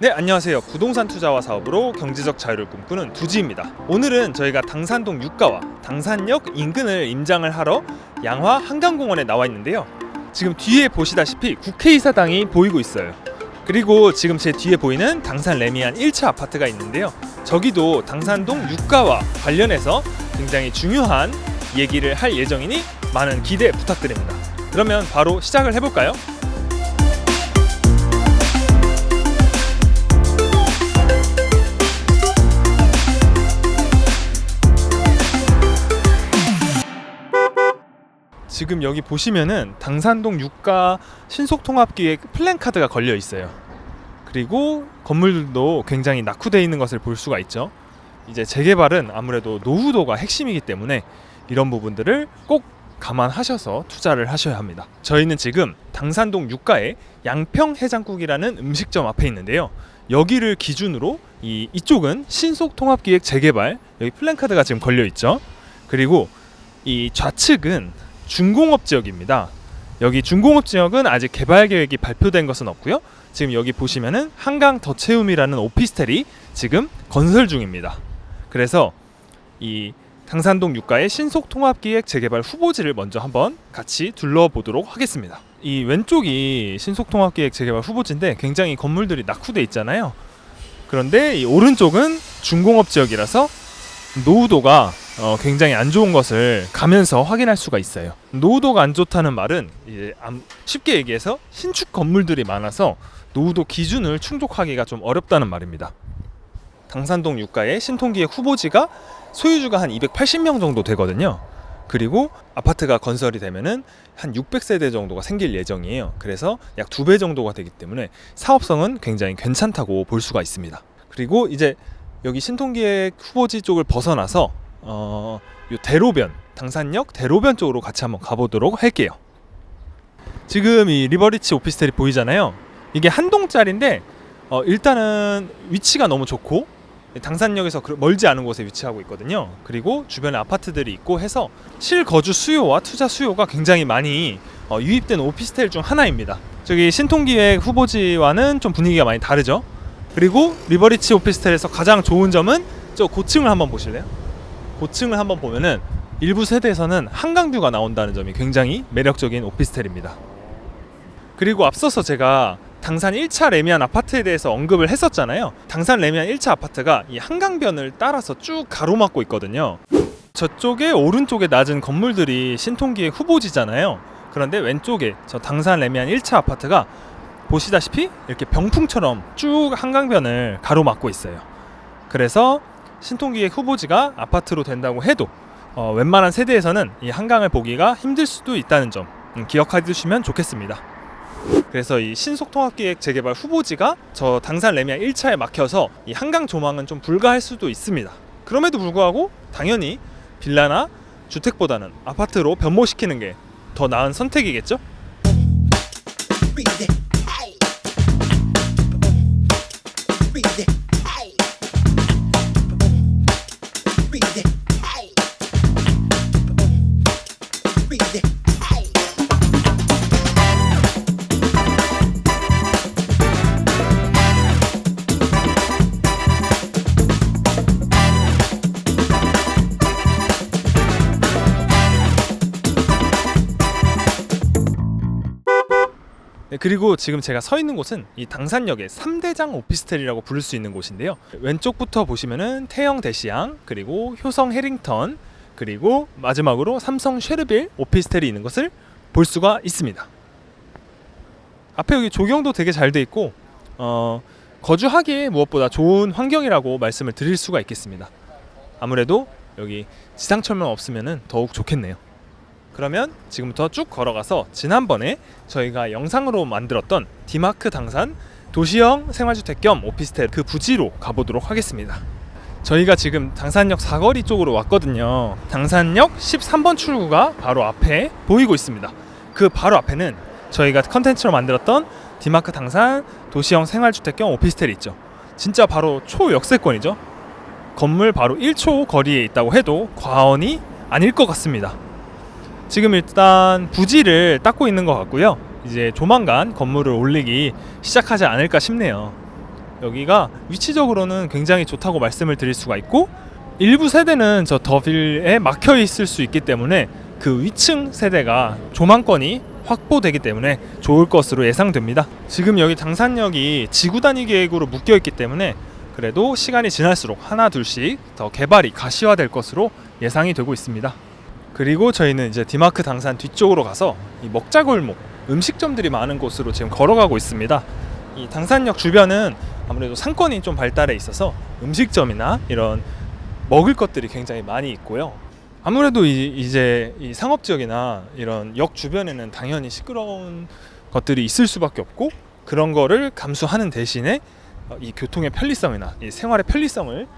네 안녕하세요. 부동산 투자와 사업으로 경제적 자유를 꿈꾸는 두지입니다. 오늘은 저희가 당산동 육가와 당산역 인근을 임장을 하러 양화 한강공원에 나와 있는데요. 지금 뒤에 보시다시피 국회의사당이 보이고 있어요. 그리고 지금 제 뒤에 보이는 당산 레미안 1차 아파트가 있는데요. 저기도 당산동 육가와 관련해서 굉장히 중요한 얘기를 할 예정이니 많은 기대 부탁드립니다 그러면 바로 시작을 해볼까요? 지금 여기 보시면은 당산동 유가 신속통합기획 플랜카드가 걸려 있어요. 그리고 건물들도 굉장히 낙후되어 있는 것을 볼 수가 있죠. 이제 재개발은 아무래도 노후도가 핵심이기 때문에 이런 부분들을 꼭 감안하셔서 투자를 하셔야 합니다. 저희는 지금 당산동 유가의 양평 해장국이라는 음식점 앞에 있는데요. 여기를 기준으로 이 이쪽은 신속 통합 기획 재개발 여기 플랜카드가 지금 걸려 있죠. 그리고 이 좌측은 중공업 지역입니다. 여기 중공업 지역은 아직 개발 계획이 발표된 것은 없고요. 지금 여기 보시면은 한강 더 채움이라는 오피스텔이 지금 건설 중입니다. 그래서 이 당산동 유가의 신속 통합 기획 재개발 후보지를 먼저 한번 같이 둘러보도록 하겠습니다. 이 왼쪽이 신속 통합 기획 재개발 후보지인데 굉장히 건물들이 낙후돼 있잖아요. 그런데 이 오른쪽은 중공업 지역이라서 노후도가 어, 굉장히 안 좋은 것을 가면서 확인할 수가 있어요. 노후도가 안 좋다는 말은 쉽게 얘기해서 신축 건물들이 많아서 노후도 기준을 충족하기가 좀 어렵다는 말입니다. 당산동 유가의 신통기의 후보지가 소유주가 한 280명 정도 되거든요. 그리고 아파트가 건설이 되면은 한 600세대 정도가 생길 예정이에요. 그래서 약 두 배 정도가 되기 때문에 사업성은 굉장히 괜찮다고 볼 수가 있습니다. 그리고 이제 여기 신통기의 후보지 쪽을 벗어나서 어, 요 대로변 당산역 대로변 쪽으로 같이 한번 가보도록 할게요. 지금 이 리버리치 오피스텔이 보이잖아요. 이게 한 동짜리인데 어, 일단은 위치가 너무 좋고 당산역에서 그- 멀지 않은 곳에 위치하고 있거든요. 그리고 주변에 아파트들이 있고 해서 실거주 수요와 투자 수요가 굉장히 많이 어, 유입된 오피스텔 중 하나입니다. 저기 신통기획 후보지와는 좀 분위기가 많이 다르죠. 그리고 리버리치 오피스텔에서 가장 좋은 점은 저 고층을 한번 보실래요? 고층을 한번 보면은 일부 세대에서는 한강뷰가 나온다는 점이 굉장히 매력적인 오피스텔입니다. 그리고 앞서서 제가 당산 1차 레미안 아파트에 대해서 언급을 했었잖아요. 당산 레미안 1차 아파트가 이 한강변을 따라서 쭉 가로막고 있거든요. 저쪽에 오른쪽에 낮은 건물들이 신통기의 후보지잖아요. 그런데 왼쪽에 저 당산 레미안 1차 아파트가 보시다시피 이렇게 병풍처럼 쭉 한강변을 가로막고 있어요. 그래서 신통기의 후보지가 아파트로 된다고 해도 어, 웬만한 세대에서는 이 한강을 보기가 힘들 수도 있다는 점 음, 기억해 두시면 좋겠습니다. 그래서 이 신속통합기획 재개발 후보지가 저 당산 레미안 1차에 막혀서 이 한강 조망은 좀 불가할 수도 있습니다. 그럼에도 불구하고 당연히 빌라나 주택보다는 아파트로 변모시키는 게 더 나은 선택이겠죠? 그리고 지금 제가 서 있는 곳은 이 당산역의 3대장 오피스텔이라고 부를 수 있는 곳인데요. 왼쪽부터 보시면은 태영 대시양, 그리고 효성 해링턴, 그리고 마지막으로 삼성 쉐르빌 오피스텔이 있는 것을 볼 수가 있습니다. 앞에 여기 조경도 되게 잘 돼 있고 어, 거주하기에 무엇보다 좋은 환경이라고 말씀을 드릴 수가 있겠습니다. 아무래도 여기 지상철만 없으면은 더욱 좋겠네요. 그러면 지금부터 쭉 걸어가서 지난번에 저희가 영상으로 만들었던 디마크 당산 도시형 생활주택 겸 오피스텔 그 부지로 가보도록 하겠습니다. 저희가 지금 당산역 사거리 쪽으로 왔거든요. 당산역 13번 출구가 바로 앞에 보이고 있습니다. 그 바로 앞에는 저희가 컨텐츠로 만들었던 디마크 당산 도시형 생활주택 겸 오피스텔이 있죠. 진짜 바로 초역세권이죠. 건물 바로 1초 거리에 있다고 해도 과언이 아닐 것 같습니다. 지금 일단 부지를 닦고 있는 것 같고요. 이제 조만간 건물을 올리기 시작하지 않을까 싶네요. 여기가 위치적으로는 굉장히 좋다고 말씀을 드릴 수가 있고 일부 세대는 저 더빌에 막혀 있을 수 있기 때문에 그 위층 세대가 조망권이 확보되기 때문에 좋을 것으로 예상됩니다. 지금 여기 당산역이 지구 단위 계획으로 묶여 있기 때문에 그래도 시간이 지날수록 하나 둘씩 더 개발이 가시화될 것으로 예상이 되고 있습니다. 그리고 저희는 이제 디마크 당산 뒤쪽으로 가서 이 먹자골목 음식점들이 많은 곳으로 지금 걸어가고 있습니다. 이 당산역 주변은 아무래도 상권이 좀 발달해 있어서 음식점이나 이런 먹을 것들이 굉장히 많이 있고요. 아무래도 이, 이제 이 상업 지역이나 이런 역 주변에는 당연히 시끄러운 것들이 있을 수밖에 없고 그런 거를 감수하는 대신에 어, 이 교통의 편리성이나 이 생활의 편리성을 대-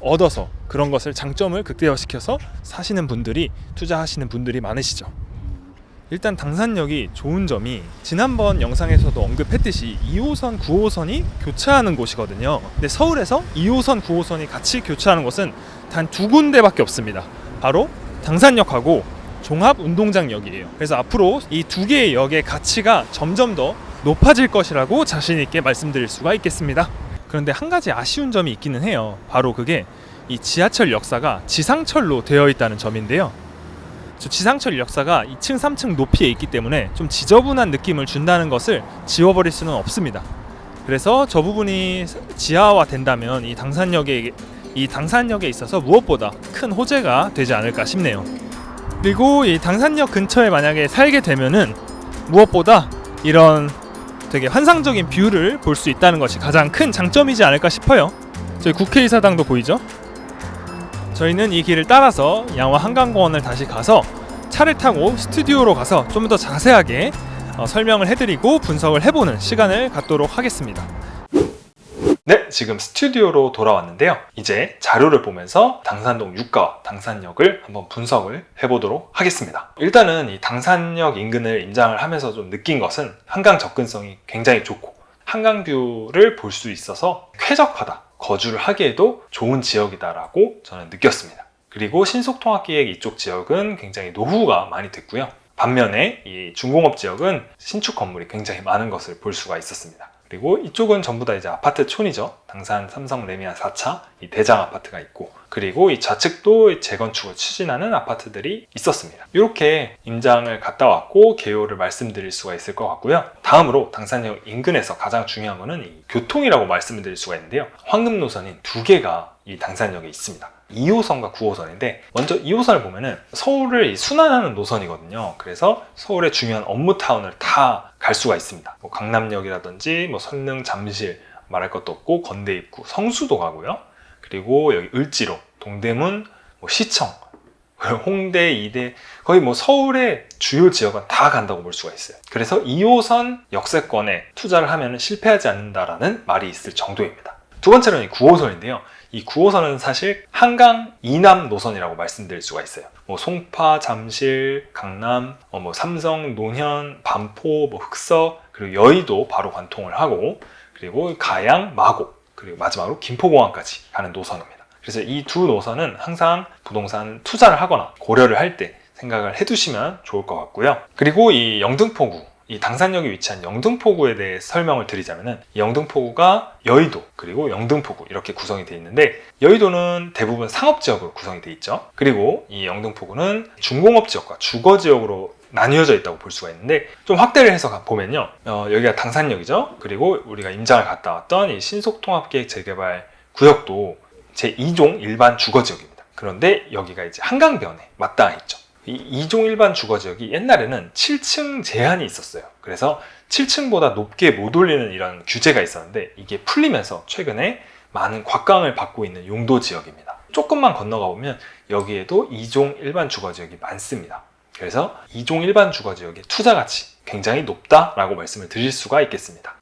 얻어서 그런 것을 장점을 극대화시켜서 사시는 분들이 투자하시는 분들이 많으시죠. 일단 당산역이 좋은 점이 지난번 영상에서도 언급했듯이 2호선, 9호선이 교차하는 곳이거든요. 근데 서울에서 2호선, 9호선이 같이 교차하는 곳은 단 두 군데밖에 없습니다. 바로 당산역하고 종합운동장역이에요. 그래서 앞으로 이 두 개의 역의 가치가 점점 더 높아질 것이라고 자신 있게 말씀드릴 수가 있겠습니다. 그런데 한 가지 아쉬운 점이 있기는 해요. 바로 그게 이 지하철 역사가 지상철로 되어 있다는 점인데요. 저 지상철 역사가 2층, 3층 높이에 있기 때문에 좀 지저분한 느낌을 준다는 것을 지워버릴 수는 없습니다. 그래서 저 부분이 지하화 된다면 이 당산역에 이 당산역에 있어서 무엇보다 큰 호재가 되지 않을까 싶네요. 그리고 이 당산역 근처에 만약에 살게 되면은 무엇보다 이런 되게 환상적인 뷰를 볼 수 있다는 것이 가장 큰 장점이지 않을까 싶어요. 저희 국회의사당도 보이죠? 저희는 이 길을 따라서 양화 한강공원을 다시 가서 차를 타고 스튜디오로 가서 좀 더 자세하게 어, 설명을 해드리고 분석을 해보는 시간을 갖도록 하겠습니다. 네, 지금 스튜디오로 돌아왔는데요. 이제 자료를 보면서 당산동 유가 당산역을 한번 분석을 해보도록 하겠습니다. 일단은 이 당산역 인근을 임장을 하면서 좀 느낀 것은 한강 접근성이 굉장히 좋고 한강뷰를 볼 수 있어서 쾌적하다. 거주를 하기에도 좋은 지역이다라고 저는 느꼈습니다. 그리고 신속통합기획 이쪽 지역은 굉장히 노후가 많이 됐고요. 반면에 이 중공업 지역은 신축 건물이 굉장히 많은 것을 볼 수가 있었습니다. 그리고 이쪽은 전부 다 이제 아파트촌이죠. 당산 삼성 레미안 4차 이 대장 아파트가 있고 그리고 이 좌측도 재건축을 추진하는 아파트들이 있었습니다. 이렇게 임장을 갔다 왔고 개요를 말씀드릴 수가 있을 것 같고요. 다음으로 당산역 인근에서 가장 중요한 거는 이 교통이라고 말씀을 드릴 수가 있는데요. 황금 노선인 두 개가 이 당산역에 있습니다. 2호선과 9호선인데 먼저 2호선을 보면은 서울을 이 순환하는 노선이거든요. 그래서 서울의 중요한 업무 타운을 다 갈 수가 있습니다. 뭐 강남역이라든지 뭐 선릉, 잠실 말할 것도 없고 건대 입구, 성수도 가고요. 그리고 여기 을지로, 동대문, 뭐 시청, 홍대, 이대 거의 뭐 서울의 주요 지역은 다 간다고 볼 수가 있어요. 그래서 2호선 역세권에 투자를 하면 실패하지 않는다라는 말이 있을 정도입니다. 두 번째로는 이 9호선인데요. 이 9호선은 사실 한강 이남 노선이라고 말씀드릴 수가 있어요. 뭐 송파, 잠실, 강남, 어, 뭐 삼성, 논현, 반포, 뭐 흑서 그리고 여의도 바로 관통을 하고 그리고 가양, 마곡 그리고 마지막으로 김포공항까지 가는 노선입니다. 그래서 이 두 노선은 항상 부동산 투자를 하거나 고려를 할 때 생각을 해두시면 좋을 것 같고요. 그리고 이 영등포구 이 당산역에 위치한 영등포구에 대해 설명을 드리자면은 이 영등포구가 여의도 그리고 영등포구 이렇게 구성이 되어 있는데 여의도는 대부분 상업 지역으로 구성이 되어 있죠. 그리고 이 영등포구는 중공업 지역과 주거 지역으로 나뉘어져 있다고 볼 수가 있는데 좀 확대를 해서 가- 보면요. 어, 여기가 당산역이죠. 그리고 우리가 임장을 갔다 왔던 이 신속통합계획 재개발 구역도 제 2종 일반 주거지역입니다. 그런데 여기가 이제 한강변에 맞닿아 있죠 이 2종 일반 주거 지역이 옛날에는 7층 제한이 있었어요. 그래서 7층보다 높게 못 올리는 이런 규제가 있었는데 이게 풀리면서 최근에 많은 곽강을 받고 있는 용도 지역입니다. 조금만 건너가 보면 여기에도 2종 일반 주거 지역이 많습니다. 그래서 2종 일반 주거 지역의 투자 가치 굉장히 높다라고 말씀을 드릴 수가 있겠습니다.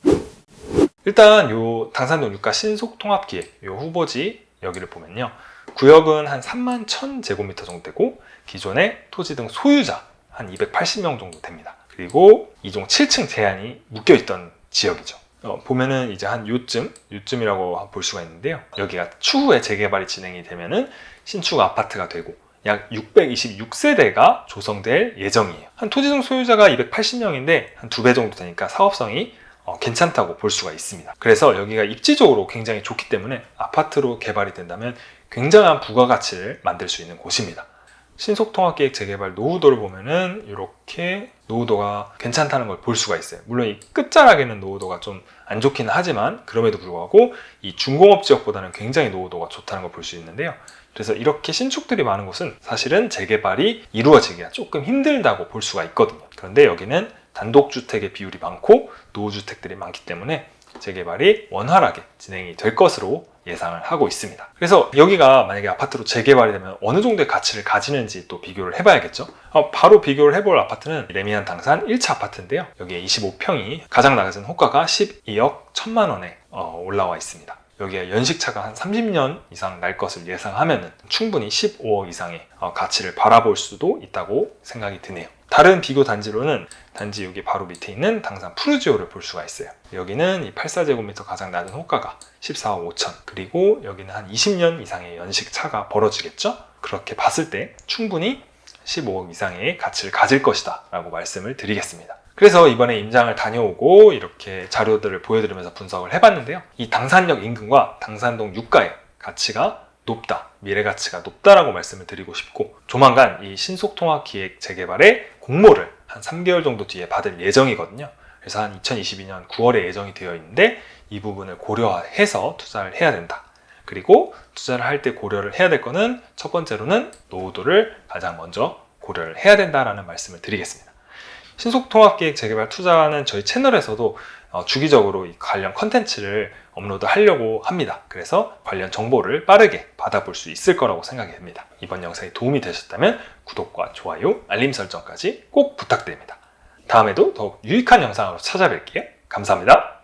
일단 요 당산동 유가 신속 통합 기획 요 후보지 여기를 보면요. 구역은 한 3만 1천 제곱미터 정도 되고 기존의 토지 등 소유자 한 280명 정도 됩니다. 그리고 이종 7층 제한이 묶여 있던 지역이죠. 어, 보면은 이제 한 요쯤, 요쯤이라고 볼 수가 있는데요. 여기가 추후에 재개발이 진행이 되면은 신축 아파트가 되고 약 626세대가 조성될 예정이에요. 한 토지 등 소유자가 280명인데 한 두 배 정도 되니까 사업성이 어, 괜찮다고 볼 수가 있습니다. 그래서 여기가 입지적으로 굉장히 좋기 때문에 아파트로 개발이 된다면 굉장한 부가가치를 만들 수 있는 곳입니다. 신속통합계획 재개발 노후도를 보면은 이렇게 노후도가 괜찮다는 걸 볼 수가 있어요. 물론 이 끝자락에는 노후도가 좀 안 좋기는 하지만 그럼에도 불구하고 이 중공업 지역보다는 굉장히 노후도가 좋다는 걸 볼 수 있는데요. 그래서 이렇게 신축들이 많은 곳은 사실은 재개발이 이루어지기가 조금 힘들다고 볼 수가 있거든요. 그런데 여기는 단독주택의 비율이 많고 노후주택들이 많기 때문에 재개발이 원활하게 진행이 될 것으로 예상을 하고 있습니다. 그래서 여기가 만약에 아파트로 재개발이 되면 어느 정도의 가치를 가지는지 또 비교를 해봐야겠죠. 어, 바로 비교를 해볼 아파트는 레미안 당산 1차 아파트인데요. 여기에 25평이 가장 낮은 호가가 12억 1천만 원에 어, 올라와 있습니다. 여기에 연식차가 한 30년 이상 날 것을 예상하면 충분히 15억 이상의 어, 가치를 바라볼 수도 있다고 생각이 드네요. 다른 비교 단지로는 단지 여기 바로 밑에 있는 당산 푸르지오를 볼 수가 있어요. 여기는 이 84제곱미터 가장 낮은 호가가 14억 5천 그리고 여기는 한 20년 이상의 연식 차가 벌어지겠죠? 그렇게 봤을 때 충분히 15억 이상의 가치를 가질 것이다 라고 말씀을 드리겠습니다. 그래서 이번에 임장을 다녀오고 이렇게 자료들을 보여드리면서 분석을 해봤는데요. 이 당산역 인근과 당산동 유가의 가치가 높다, 미래 가치가 높다라고 말씀을 드리고 싶고 조만간 이 신속통합 기획 재개발의 공모를 한 3개월 정도 뒤에 받을 예정이거든요. 그래서 한 2022년 9월에 예정이 되어 있는데 이 부분을 고려해서 투자를 해야 된다. 그리고 투자를 할 때 고려를 해야 될 거는 첫 번째로는 노후도를 가장 먼저 고려를 해야 된다라는 말씀을 드리겠습니다. 신속통합기획 재개발 투자는 저희 채널에서도 어, 주기적으로 이 관련 컨텐츠를 업로드 하려고 합니다. 그래서 관련 정보를 빠르게 받아볼 수 있을 거라고 생각이 됩니다. 이번 영상이 도움이 되셨다면 구독과 좋아요, 알림 설정까지 꼭 부탁드립니다. 다음에도 더욱 유익한 영상으로 찾아뵐게요. 감사합니다.